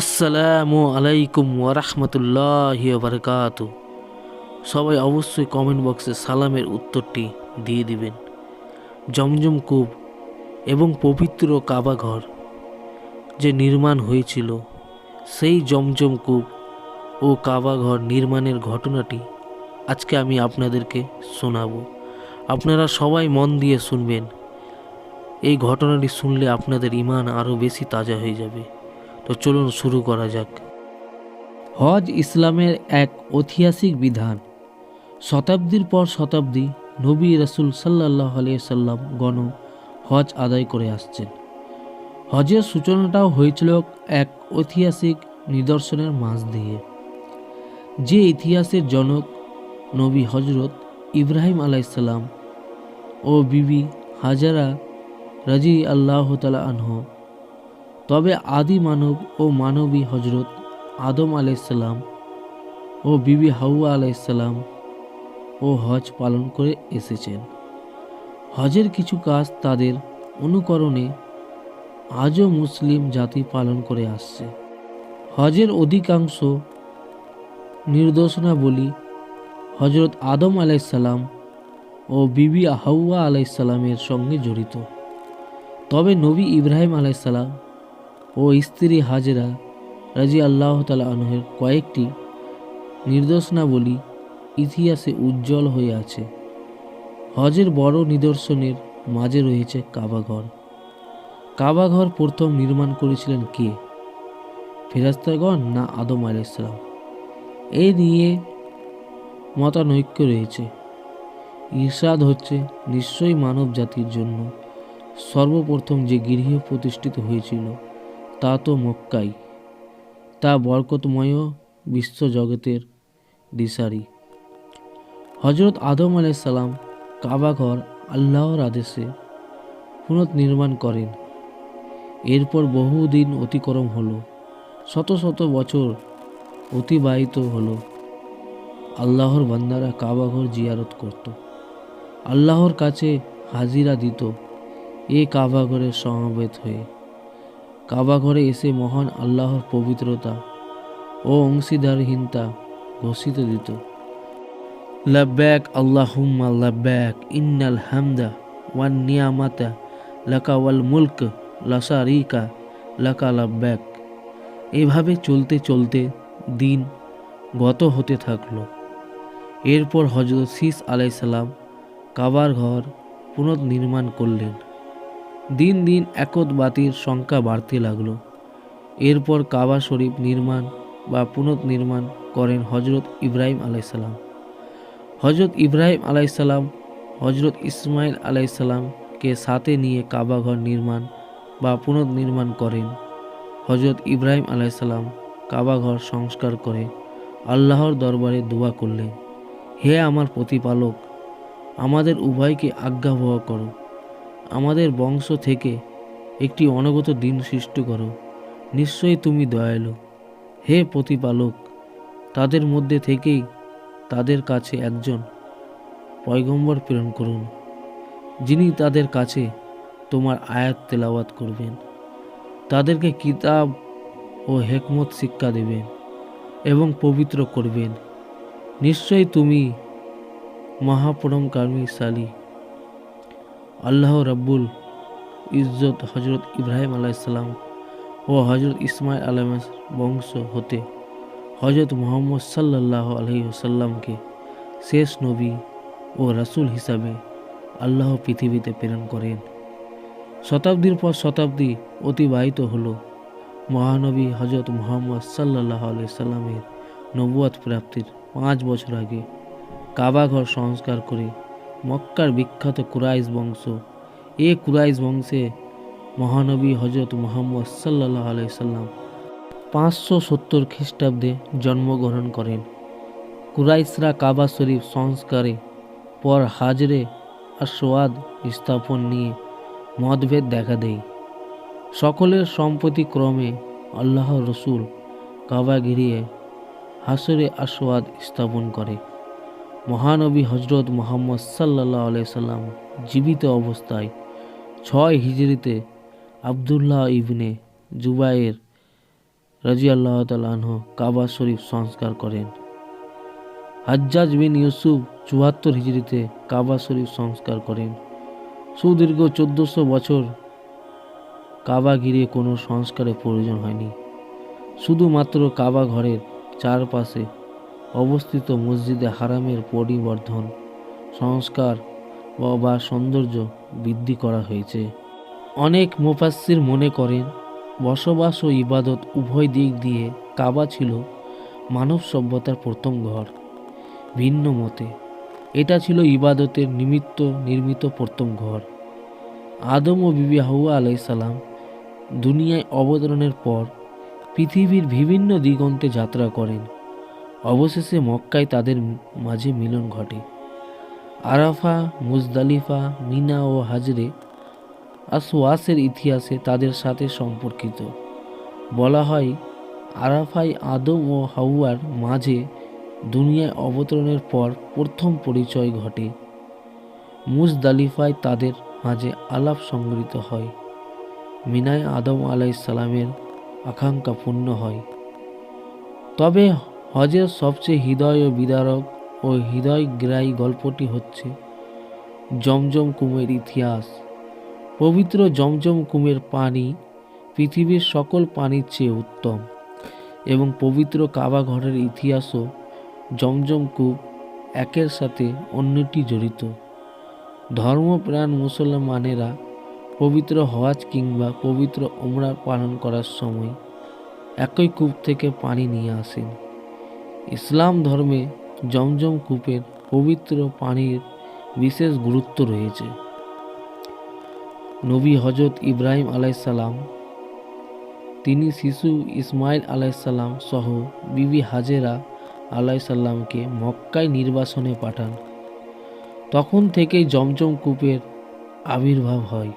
আসসালামু আলাইকুম ওরহমতুল্লাহ বারকাত সবাই অবশ্যই কমেন্ট বক্সে সালামের উত্তরটি দিয়ে দিবেন। জমজম কূপ এবং পবিত্র কাবাঘর যে নির্মাণ হয়েছিল, সেই জমজম কূপ ও কাবা ঘর নির্মাণের ঘটনাটি আজকে আমি আপনাদেরকে শোনাবো। আপনারা সবাই মন দিয়ে শুনবেন। এই ঘটনাটি শুনলে আপনাদের ইমান আরও বেশি তাজা হয়ে যাবে। তো চলুন শুরু করা যাক। হজ ইসলামের এক ঐতিহাসিক বিধান। শতাব্দীর পর শতাব্দী নবী রসুল সাল্লাহ সাল্লাম গণ হজ আদায় করে আসছেন। হজের সূচনাটাও হয়েছিল এক ঐতিহাসিক নিদর্শনের মাঝ দিয়ে। যে ইতিহাসের জনক নবী হজরত ইব্রাহিম আলাইসাল্লাম ও বিবি হাজারা রাজি আল্লাহ তালা আনহ তবে আদি মানব ও মানবী হজরত আদম আলাইসাল্লাম ও বিবি হাউয়া আলাইসাল্লাম ও হজ পালন করে এসেছেন। হজের কিছু কাজ তাদের অনুকরণে আজও মুসলিম জাতি পালন করে আসছে। হজের অধিকাংশ নির্দেশনাবলী হজরত আদম আলাইসাল্লাম ও বিবি হাউয়া আলাইসাল্লামের সঙ্গে জড়িত। তবে নবী ইব্রাহিম আলাইসাল্লাম ও স্ত্রী হাজরা রাজি আল্লাহ তালা আনহের কয়েকটি নির্দেশনাবলী ইতিহাসে উজ্জ্বল হয়ে আছে। হজের বড় নিদর্শনের মাঝে রয়েছে কাবাঘর। কাবাঘর প্রথম নির্মাণ করেছিলেন কে? ফেরাস্তাগণ না আদম আলাইসালাম এই নিয়ে মতানৈক্য রয়েছে। ইরশাদ হচ্ছে নিশ্চয়ই মানব জাতির জন্য সর্বপ্রথম যে গৃহ প্রতিষ্ঠিত হয়েছিল। তা তো মক্কাই। তা বরকতময় বিশ্বজগতের দিশারি। হজরত আদম আলাইসাল্লাম কাবাঘর আল্লাহর আদেশে পুনর্নির্মাণ করেন। এরপর বহুদিন অতিক্রম হলো, শত শত বছর অতিবাহিত হলো। আল্লাহর বান্দারা কাবাঘর জিয়ারত করত। আল্লাহর কাছে হাজিরা দিত এ কাবাঘরের সমবেত হয়ে। কাবাঘরে এসে মহান আল্লাহর পবিত্রতা ও অংশীদারহীনতা ঘোষিত দিত। লাব্যাক আল্লাহুম্মা লাব্যাক ইন্নাল হামদা ওয়ান নিয়ামাতা, লাকা ওয়াল মুলক লাসারিকা লাকা লাব্যাক এভাবে চলতে চলতে দিন গত হতে থাকল। এরপর হজরত শীষ আলাইসাল্লাম কাবার ঘর পুনর্নির্মাণ করলেন। দিন দিন একত বাতির সংখ্যা বাড়তে লাগল। এরপর কাবা শরীফ নির্মাণ বা পুনর্নির্মাণ করেন হজরত ইব্রাহিম আলাইসাল্লাম হজরত ইব্রাহিম আলাইসাল্লাম হজরত ইসমাইল আলাইসাল্লামকে সাথে নিয়ে কাবাঘর নির্মাণ বা পুনর্নির্মাণ করেন। হজরত ইব্রাহিম আলাইসাল্লাম কাবাঘর সংস্কার করে আল্লাহর দরবারে দোয়া করলেন, হে আমার প্রতিপালক, আমাদের উভয়কে আজ্ঞাবহ করো। আমাদের বংশ থেকে একটি অনগত দিন সৃষ্টি করো। নিশ্চয়ই তুমি দয়ালু। হে প্রতিপালক, তাদের মধ্যে থেকেই তাদের কাছে একজন পয়গম্বর প্রেরণ করুন, যিনি তাদের কাছে তোমার আয়াত তেলাওয়াত করবেন। তাদেরকে কিতাব ও হেকমত শিক্ষা দেবেন এবং পবিত্র করবেন। নিশ্চয়ই তুমি মহাপরমকামিশালী আল্লাহ রাব্বুল ইজ্জত হজরত ইব্রাহিম আলাইসাল্লাম ও হজরত ইসমাইল আলমের বংশ হতে হজরত মোহাম্মদ সাল্লাহ আলহিসাল্লামকে শেষ নবী ও রাসূল হিসাবে আল্লাহ পৃথিবীতে প্রেরণ করেন। শতাব্দীর পর শতাব্দী অতিবাহিত হল মহানবী হজরত মোহাম্মদ সাল্লাহ সাল্লামের নবুয়াত প্রাপ্তির পাঁচ বছর আগে কাবাঘর সংস্কার করে মক্কার বিখ্যাত কুরাইশ বংশ। এ কুরাইশ বংশে মহানবী হজরত মোহাম্মদ সাল্লাহ সাল্লাম পাঁচশো সত্তর খ্রিস্টাব্দে জন্মগ্রহণ করেন। কুরাইশরা কাবা শরীফ সংস্কারে পর হাজরে আসওয়াদ স্থাপন নিয়ে মতভেদ দেখা দেয়। সকলের সম্পত্তি ক্রমে আল্লাহ রসুল কাবা ঘিরিয়ে হাসরে আসওয়াদ স্থাপন করে। মহানবী হজরত মোহাম্মদ সাল্লাহ সাল্লাম জীবিত অবস্থায় ছয় হিজরিতে আবদুল্লাহ ইবনে জুবাইর রাজি আল্লাহ তালাহ কাবা শরীফ সংস্কার করেন। হাজ্জাজ বিন ইউসুফ চুয়াত্তর হিজড়িতে কাবা শরীফ সংস্কার করেন। সুদীর্ঘ চোদ্দশো বছর কাবা ঘিরে কোনো সংস্কারের প্রয়োজন হয়নি। শুধুমাত্র কাবা ঘরের চারপাশে অবস্থিত মসজিদে হারামের পরিবর্ধন, সংস্কার বা- সৌন্দর্য বৃদ্ধি করা হয়েছে। অনেক মুফাসসির মনে করেন, বসবাস ও ইবাদত উভয় দিক দিয়ে কাবা ছিল মানব সভ্যতার প্রথম ঘর, ভিন্ন মতে। এটা ছিল ইবাদতের নিমিত্ত নির্মিত প্রথম ঘর। আদম ও বিবি হাউয়া দুনিয়ায় অবতরণের পর পৃথিবীর বিভিন্ন দিগন্তে যাত্রা করেন। অবশেষে মক্কায় তাদের মাঝে মিলন ঘটে। আরাফা, মুজদালিফা, মিনা ও হাজরে আসওয়াসের ইতিহাসে তাদের সাথে সম্পর্কিত। বলা হয়, আরাফাই আদম ও হাওয়ার মাঝে দুনিয়ায় অবতরণের পর প্রথম পরিচয় ঘটে। মুজদালিফায় তাদের মাঝে আলাপ সংগৃহীত হয়। মিনায় আদম আলাইসালামের আকাঙ্ক্ষা পূর্ণ হয়। তবে হজের সবচেয়ে হৃদয় ও বিদারক ও হৃদয়গ্রাহী গল্পটি হচ্ছে জমজম কুমের ইতিহাস। পবিত্র জমজম কুমের পানি পৃথিবীর সকল পানির চেয়ে উত্তম এবং পবিত্র কাবা ঘরের ইতিহাসও জমজম কূপ একের সাথে অন্যটি জড়িত। ধর্মপ্রাণ মুসলমানেরা পবিত্র হওয়াজ কিংবা পবিত্র ওমরা পালন করার সময় একই কূপ থেকে পানি নিয়ে আসেন। ইসলাম ধর্মে জমজম কূপের পবিত্র পানির বিশেষ গুরুত্ব রয়েছে। নবী হজরত ইব্রাহিম আলাইসাল্লাম তিনি শিশু ইসমাইল আলাইসাল্লাম সহ বিবি হাজেরা আলাইসাল্লামকে মক্কায় নির্বাসনে পাঠান। তখন থেকেই জমজম কূপের আবির্ভাব হয়।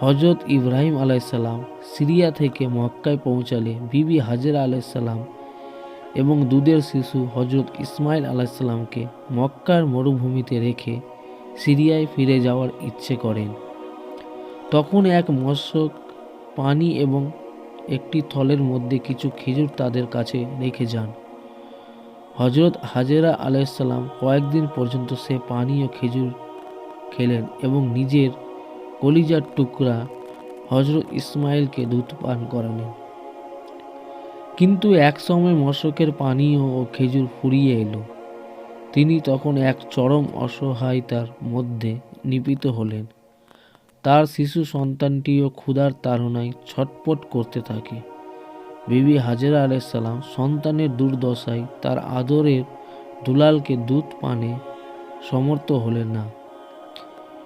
হজরত ইব্রাহিম আলাইসাল্লাম সিরিয়া থেকে মক্কায় পৌঁছালে বিবি হাজেরা আলাইসাল্লাম এবং দুধের শিশু হজরত ইসমাইল আলাইসাল্লামকে মক্কার মরুভূমিতে রেখে সিরিয়ায় ফিরে যাওয়ার ইচ্ছে করেন। তখন এক মৎস্যক পানি এবং একটি থলের মধ্যে কিছু খেজুর তাদের কাছে রেখে যান। হজরত হাজেরা আলাইসাল্লাম কয়েকদিন পর্যন্ত সে পানি ও খেজুর খেলেন এবং নিজের কলিজার টুকরা হজরত ইসমাইলকে দুধ পান করালেন। কিন্তু এক সময় মশকের পানীয় ও খেজুর ফুরিয়ে এলো। তিনি তখন এক চরম অসহায়তার মধ্যে নিপীত হলেন। তার শিশু সন্তানটিও ক্ষুধার তাড়নায় ছটপট করতে থাকে। বিবি হাজেরা আলাইসাল্লাম সন্তানের দুর্দশায় তার আদরের দুলালকে দুধ পানে সমর্থ হলেন না।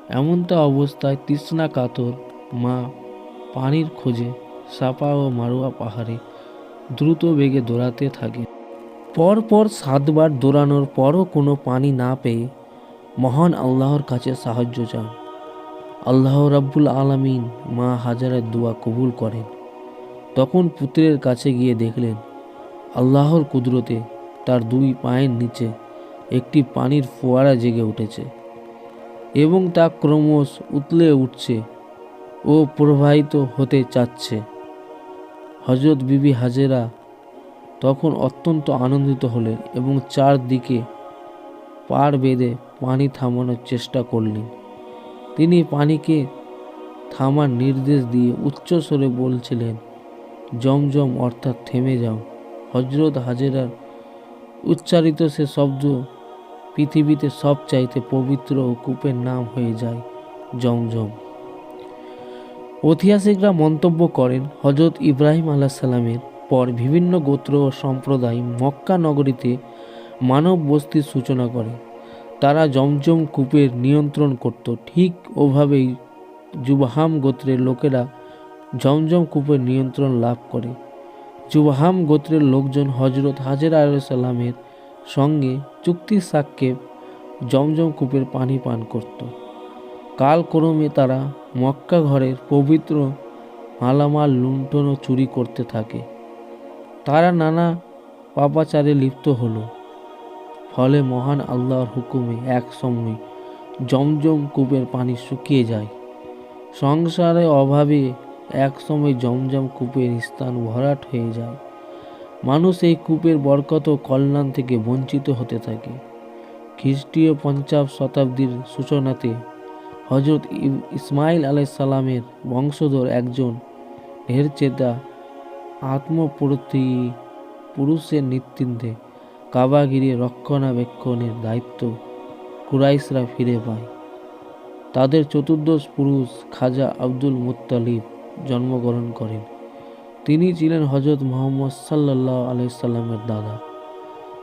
এমনটা অবস্থায় তৃষ্ণা কাতর মা পানির খোঁজে সাপা ও মারুয়া পাহাড়ে দ্রুত বেগে দৌড়াতে থাকে। পরপর সাতবার দৌড়ানোর পরও কোনো পানি না পেয়ে মহান আল্লাহর কাছে সাহায্য চান। আল্লাহ রাব্বুল আলামিন মা হাজারের দোয়া কবুল করেন। তখন পুত্রের কাছে গিয়ে দেখলেন, আল্লাহর কুদরতে তার দুই পায়ের নিচে একটি পানির ফোয়ারা জেগে উঠেছে এবং তা ক্রমশ উতলে উঠছে ও প্রবাহিত হতে চাচ্ছে। হজরত বিবি হাজেরা তখন অত্যন্ত আনন্দিত হলেন এবং চারদিকে পাড় বেঁধে পানি থামানোর চেষ্টা করলেন। তিনি পানিকে থামার নির্দেশ দিয়ে উচ্চস্বরে বলছিলেন, জমজম অর্থাৎ থেমে যাও। হজরত হাজেরার উচ্চারিত সে শব্দ পৃথিবীতে সব চাইতে পবিত্র কূপের নাম হয়ে যায় জমজম। ঐতিহাসিকরা মন্তব্য করেন হজরত ইব্রাহিম আলাহ সাল্লামের পর বিভিন্ন গোত্র ও সম্প্রদায় মক্কা নগরীতে মানব বস্তির সূচনা করে। তারা জমজম কূপের নিয়ন্ত্রণ করত। ঠিক ওভাবেই জুবাহাম গোত্রের লোকেরা জমজম কূপের নিয়ন্ত্রণ লাভ করে। জুবাহাম গোত্রের লোকজন হজরত হাজের আলাইসাল্লামের সঙ্গে চুক্তি সাক্ষেপ জমজম কূপের পানি পান করত। কালক্রমে তারা মক্কা ঘরের পবিত্র মালামাল লুণ্ঠন ও চুরি করতে থাকে। তারা নানা পাপাচারে লিপ্ত হলো। ফলে মহান আল্লাহর হুকুমে এক সময় জমজম কূপের পানি শুকিয়ে যায়। সংসারে অভাবে এক সময় জমজম কূপের স্থান ভরাট হয়ে যায়। মানুষ এই কূপের বরকত ও কল্যাণ থেকে বঞ্চিত হতে থাকে। খ্রিস্টীয় পঞ্চাশ শতাব্দীর সূচনাতে হজরত ইসমাইল আলাইসাল্লামের বংশধর একজন। ঢেরচেতা আত্মপ্রতি পুরুষের নেতৃত্বে কাবাগিরি রক্ষণাবেক্ষণের দায়িত্ব কুরাইশরা ফিরে পায়। তাদের চতুর্দশ পুরুষ খাজা আব্দুল মুত্তালিব জন্মগ্রহণ করেন। তিনি ছিলেন হজরত মোহাম্মদ সাল্লাহ আলাইসাল্লামের দাদা।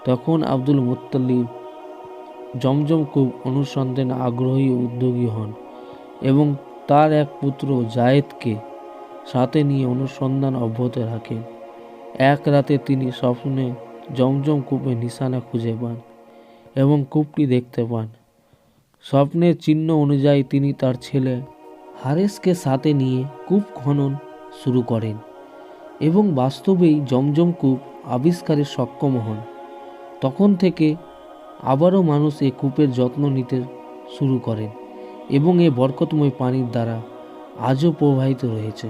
তখন আব্দুল মুত্তালিব জমজম খুব অনুসন্ধানে আগ্রহী উদ্যোগী হন এবং তার এক পুত্র জায়েদকে সাথে নিয়ে অনুসন্ধান অব্যাহত রাখেন। এক রাতে তিনি স্বপ্নে জমজম কূপে নিশানা খুঁজে পান এবং কূপটি দেখতে পান। স্বপ্নের চিহ্ন অনুযায়ী তিনি তার ছেলে হারেসকে সাথে নিয়ে কূপ খনন শুরু করেন এবং বাস্তবেই জমজম কূপ আবিষ্কারে সক্ষম হন। তখন থেকে আবারও মানুষ এ কূপের যত্ন নিতে শুরু করেন এবং এ বরকতময় পানির দ্বারা আজও প্রবাহিত রয়েছে।